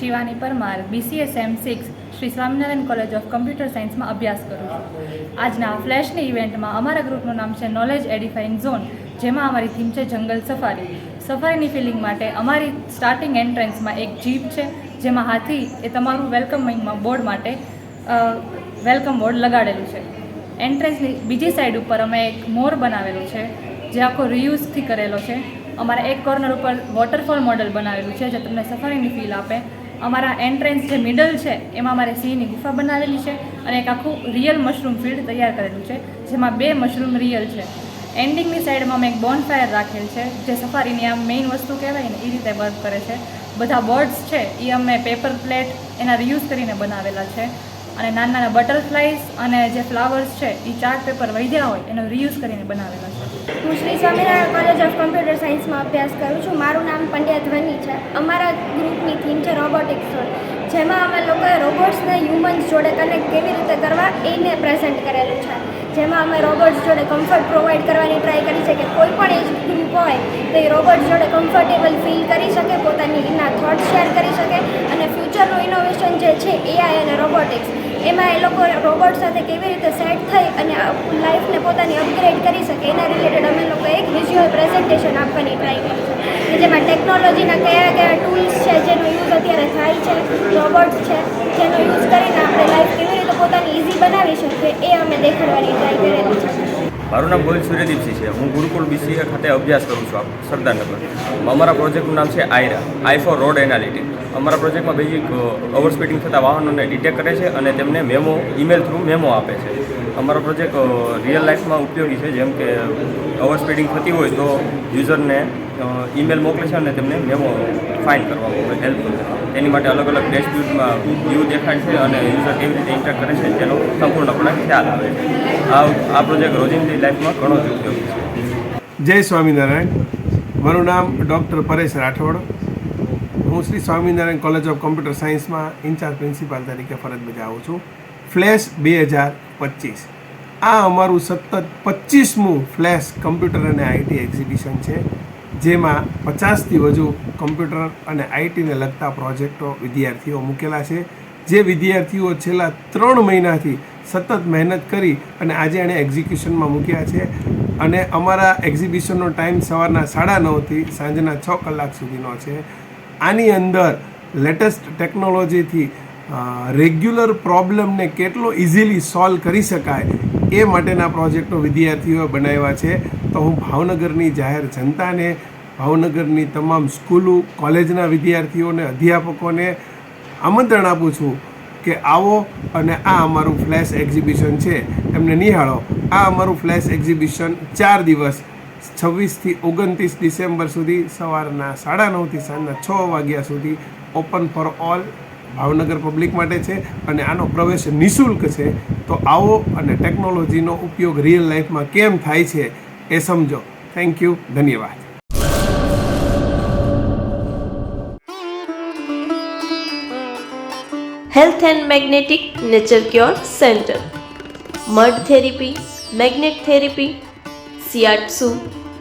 Shivani Parmar BCS M six Shri Swaminarayan college of computer સાયન્સમાં અભ્યાસ કરું છું. આજના ફ્લેશની ઇવેન્ટમાં અમારા ગ્રુપનું નામ છે નોલેજ એડિફાઇંગ ઝોન જેમાં અમારી થીમ છે જંગલ સફારી. સફારીની ફિલિંગ માટે અમારી સ્ટાર્ટિંગ એન્ટ્રન્સમાં એક જીપ છે, જેમાં હાથી એ તમારું વેલકમિંગમાં બોર્ડ માટે વેલકમ બોર્ડ લગાડેલું છે. એન્ટ્રન્સની બીજી સાઈડ ઉપર અમે એક મોર બનાવેલું છે, જે આખો રિયુઝથી કરેલો છે. અમારા એક કોર્નર ઉપર વોટરફોલ મોડલ બનાવેલું છે, જે તમને સફારીની ફીલ આપે. અમારા એન્ટ્રન્સ જે મિડલ છે, એમાં અમારે સિંહની ગુફા બનાવેલી છે અને એક આખું રિયલ મશરૂમ ફીલ્ડ તૈયાર કરેલું છે, જેમાં બે મશરૂમ રિયલ છે. એન્ડિંગની સાઈડમાં અમે એક બોનફાયર રાખેલ છે, જે સફારીની આમ મેઇન વસ્તુ કહેવાય ને એ રીતે વર્ક કરે છે. બધા બર્ડ્સ છે એ અમે પેપર પ્લેટ એના રિયુઝ કરીને બનાવેલા છે. અને નાના નાના બટરફ્લાઈઝ અને જે ફ્લાવર્સ છે એ ચાર્ટ પેપર વૈદ્યા હોય, એનો રિયુઝ કરીને બનાવેલા છે. હું Shri Swaminarayan college of computer સાયન્સમાં અભ્યાસ કરું છું. મારું નામ પંડ્યા ધ્વની છે. અમારા ગ્રુપની થીમ છે રોબોટિક્સ જેમાં અમે લોકોએ રોબોટ્સને હ્યુમન્સ જોડે કનેક્ટ કેવી રીતે કરવા એને પ્રેઝન્ટ કરેલું છે. જેમાં અમે રોબોટ્સ જોડે કમ્ફર્ટ પ્રોવાઈડ કરવાની ટ્રાય કરી છે કે કોઈ પણ એજ ગ્રુપ હોય, તો એ રોબોટ્સ જોડે કમ્ફર્ટેબલ ફીલ કરી શકે, પોતાની એના થોટ શેર કરી શકે અને ફ્યુચરનું ઇનોવેશન જે છે એઆઈ અને રોબોટિક્સ એમાં એ લોકો રોબોટ સાથે કેવી રીતે સેટ થઈ અને લાઈફને પોતાની અપગ્રેડ કરી શકે, એના રિલેટેડ અમે લોકો એક વિઝ્યુઅલ પ્રેઝન્ટેશન આપવાની ટ્રાય કરી છે. જેમાં ટેકનોલોજીના કયા કયા ટૂલ્સ છે, જેનો યુઝ અત્યારે થાય છે રોબોટ્સ છે, જેનો યુઝ કરીને આપણે લાઈફ કેવી રીતે પોતાની ઇઝી બનાવી શકીએ, એ અમે દેખાડવાની ટ્રાય કરેલી છે. મારું નામ ગોવિંદ સૂર્યદીપસિંહ છે. હું ગુરુકુળ બીસીએ ખાતે અભ્યાસ કરું છું સરદારનગર. અમારા પ્રોજેક્ટનું નામ છે Aira. I for road analytic અમારા પ્રોજેક્ટમાં બેઝિક ઓવર સ્પીડિંગ થતા વાહનોને ડિટેક્ટ કરે છે અને તેમને મેમો ઈમેલ થ્રુ મેમો આપે છે. અમારો પ્રોજેક્ટ રિયલ લાઈફમાં ઉપયોગી છે. જેમ કે ઓવર સ્પીડિંગ થતી હોય તો યુઝરને ઈમેલ મોકલે છે અને તેમને મેમો ફાઇન કરવામાં હેલ્પફુલ છે તેની માટે અલગ અલગ ડેશબ્યુટમાં વ્યૂ દેખાય છે અને યુઝર કેવી રીતે ઇન્ટરેક્ટ કરે છે તેનો સંપૂર્ણપણે ખ્યાલ આવે છે. આ આ પ્રોજેક્ટ રોજિંદી લાઈફમાં ઘણો જ ઉપયોગી છે. જય સ્વામિનારાયણ. મારું નામ ડૉક્ટર પરેશ રાઠોડ. હું Shri Swaminarayan college of computer સાયન્સમાં ઇન્ચાર્જ પ્રિન્સિપાલ તરીકે ફરજ બજાવું છું. ફ્લેશ બે હજાર પચીસ. આ અમારું સતત પચીસમું ફ્લેશ કમ્પ્યુટર અને આઈટી એક્ઝિબિશન છે. જેમાં પચાસથી વધુ કમ્પ્યુટર અને આઈટીને લગતા પ્રોજેક્ટો વિદ્યાર્થીઓ મૂકેલા છે, જે વિદ્યાર્થીઓ છેલ્લા ત્રણ મહિનાથી સતત મહેનત કરી અને આજે એણે એક્ઝિક્યુશનમાં મૂક્યા છે. અને અમારા એક્ઝિબિશનનો ટાઈમ સવારના સાડા નવથી સાંજના છ કલાક સુધીનો છે. આની અંદર લેટેસ્ટ ટેકનોલોજીથી રેગ્યુલર પ્રોબ્લેમને કેટલો ઇઝીલી સોલ્વ કરી શકાય એ માટેના પ્રોજેક્ટો વિદ્યાર્થીઓએ બનાવ્યા છે. તો હું ભાવનગરની જાહેર જનતાને, ભાવનગરની તમામ સ્કૂલો, કોલેજના વિદ્યાર્થીઓને, અધ્યાપકોને આમંત્રણ આપું છું કે આવો અને આ અમારું ફ્લેશ એક્ઝિબિશન છે. એમને નિહાળો. આ અમારું ફ્લેશ એક્ઝિબિશન ચાર દિવસ છવ્વીસથી ઓગણત્રીસ ડિસેમ્બર સુધી સવારના સાડા નવથી સાંજના છ વાગ્યા સુધી open for all Bhavnagar public માટે છે અને આનો પ્રવેશ નિઃશુલ્ક છે. તો આવો અને ટેકનોલોજીનો ઉપયોગ રિયલ લાઈફમાં કેમ થાય છે? એ સમજો થેન્ક યુ ધન્યવાદ health and magnetic nature cure centre mud therapy magnet therapy shiatsu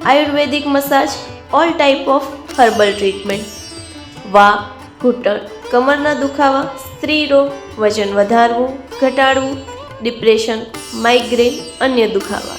Ayurvedic massage all type of herbal treatment વા ઘૂંટણ કમરના દુખાવા સ્ત્રી રોગ વજન વધારવું ઘટાડવું ડિપ્રેશન માઇગ્રેન અન્ય દુખાવા